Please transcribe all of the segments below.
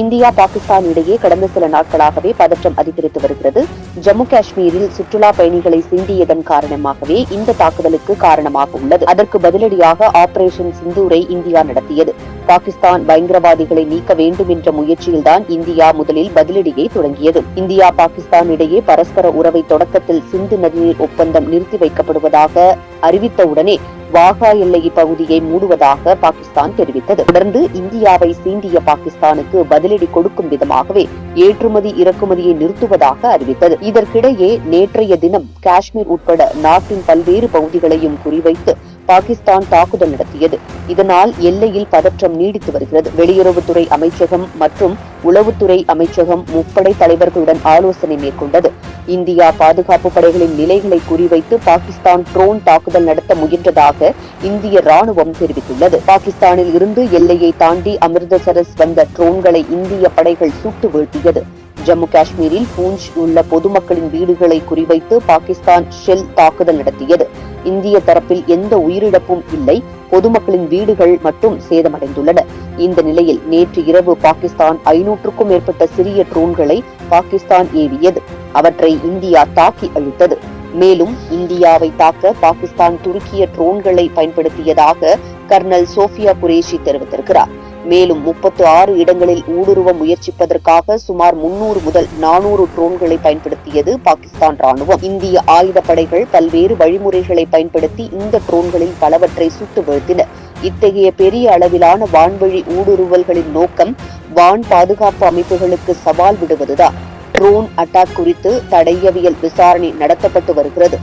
India Pakistan இடையே கடந்த சில நாட்களாகவே பதற்றம் அதிகரித்து வருகிறது. ஜம்மு காஷ்மீரில் சுற்றுலா பயணிகளை சிந்தியதன் காரணமாகவே இந்த தாக்குதலுக்கு காரணமாக உள்ளது. அதற்கு பதிலடியாக ஆபரேஷன் சிந்தூரை இந்தியா நடத்தியது. பாகிஸ்தான் பயங்கரவாதிகளை நீக்க வேண்டும் என்ற முயற்சியில்தான் இந்தியா முதலில் பதிலடியை தொடங்கியது. இந்தியா பாகிஸ்தான் இடையே பரஸ்பர உறவை தொடக்கத்தில் சிந்து நதிநீர் ஒப்பந்தம் நிறுத்தி வைக்கப்படுவதாக அறிவித்தவுடனே வாகா எல்லை பகுதியை மூடுவதாக பாகிஸ்தான் தெரிவித்தது. தொடர்ந்து இந்தியாவை சீண்டிய பாகிஸ்தானுக்கு பதிலடி கொடுக்கும் விதமாகவே ஏற்றுமதி இறக்குமதியை நிறுத்துவதாக அறிவித்தது. இதற்கிடையே நேற்றைய தினம் காஷ்மீர் உட்பட நாட்டின் பல்வேறு பகுதிகளையும் குறிவைத்து பாகிஸ்தான் தாக்குதல் நடத்தியது. இதனால் எல்லையில் பதற்றம் நீடித்து வருகிறது. வெளியுறவுத்துறை அமைச்சகம் மற்றும் உளவுத்துறை அமைச்சகம் முப்படை தலைவர்களுடன் ஆலோசனை மேற்கொண்டது. இந்தியா பாதுகாப்பு படைகளின் நிலைகளை குறிவைத்து பாகிஸ்தான் ட்ரோன் தாக்குதல் நடத்த முயன்றதாக இந்திய ராணுவம் தெரிவித்துள்ளது. பாகிஸ்தானில் இருந்து எல்லையை தாண்டி அமிர்தசரஸ் வந்த ட்ரோன்களை இந்திய படைகள் சுட்டு வீழ்த்தியது. ஜம்மு காஷ்மீரில் பூஞ்ச் உள்ள பொதுமக்களின் வீடுகளை குறிவைத்து பாகிஸ்தான் ஷெல் தாக்குதல் நடத்தியது. இந்திய தரப்பில் எந்த உயிரிழப்பும் இல்லை. பொதுமக்களின் வீடுகள் மட்டும் சேதமடைந்துள்ளன. இந்த நிலையில் நேற்று இரவு பாகிஸ்தான் ஐநூற்றுக்கும் மேற்பட்ட சிறிய ட்ரோன்களை பாகிஸ்தான் ஏவியது. அவற்றை இந்தியா தாக்கி அழித்தது. மேலும் இந்தியாவை தாக்க பாகிஸ்தான் துருக்கிய ட்ரோன்களை பயன்படுத்தியதாக கர்னல் சோஃபியா குரேஷி தெரிவித்திருக்கிறார். மேலும் முப்பத்து ஆறு இடங்களில் ஊடுருவ முயற்சிப்பதற்காக சுமார் முன்னூறு முதல் நானூறு ட்ரோன்களை பயன்படுத்தியது பாகிஸ்தான் ராணுவம் இந்திய ஆயுதப்படைகள் பல்வேறு வழிமுறைகளை பயன்படுத்தி இந்த ட்ரோன்களில் பலவற்றை சுட்டு வீழ்த்தின. இத்தகைய பெரிய அளவிலான வான்வழி ஊடுருவல்களின் நோக்கம் வான் பாதுகாப்பு அமைப்புகளுக்கு சவால் விடுவதுதான். ட்ரோன் அட்டாக் குறித்து தடையவியல் விசாரணை நடத்தப்பட்டு வருகிறது.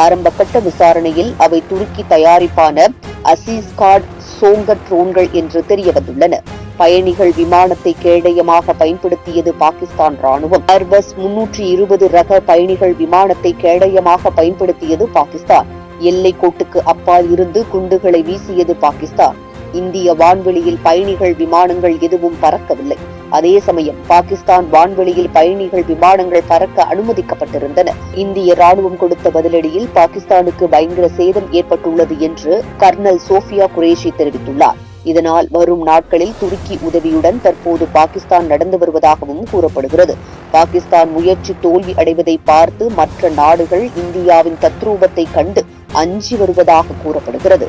ஆரம்பகட்ட விசாரணையில் அவை துருக்கி தயாரிப்பான அசீஸ்கார்ட் சோங்க ட்ரோன்கள் என்று தெரிய வந்துள்ளன பயணிகள் விமானத்தை கேடயமாக பயன்படுத்தியது பாகிஸ்தான் ராணுவம் ஏர்பஸ் முன்னூற்றி இருபது ரக பயணிகள் விமானத்தை கேடயமாக பயன்படுத்தியது பாகிஸ்தான். எல்லை கோட்டுக்கு அப்பால் இருந்து குண்டுகளை வீசியது பாகிஸ்தான். இந்திய வான்வெளியில் பயணிகள் விமானங்கள் எதுவும் பறக்கவில்லை. அதே சமயம் பாகிஸ்தான் வான்வெளியில் பயணிகள் விமானங்கள் பறக்க அனுமதிக்கப்பட்டிருந்தன. இந்திய ராணுவம் கொடுத்த பதிலடியில் பாகிஸ்தானுக்கு பயங்கர சேதம் ஏற்பட்டுள்ளது என்று கர்னல் சோஃபியா குரேஷி தெரிவித்துள்ளார். இதனால் வரும் நாட்களில் துருக்கி உதவியுடன் தற்போது பாகிஸ்தான் நடந்து வருவதாகவும் கூறப்படுகிறது. பாகிஸ்தான் முயற்சி தோல்வி அடைவதை பார்த்து மற்ற நாடுகள் இந்தியாவின் தத்ரூபத்தை கண்டு அஞ்சி வருவதாக கூறப்படுகிறது.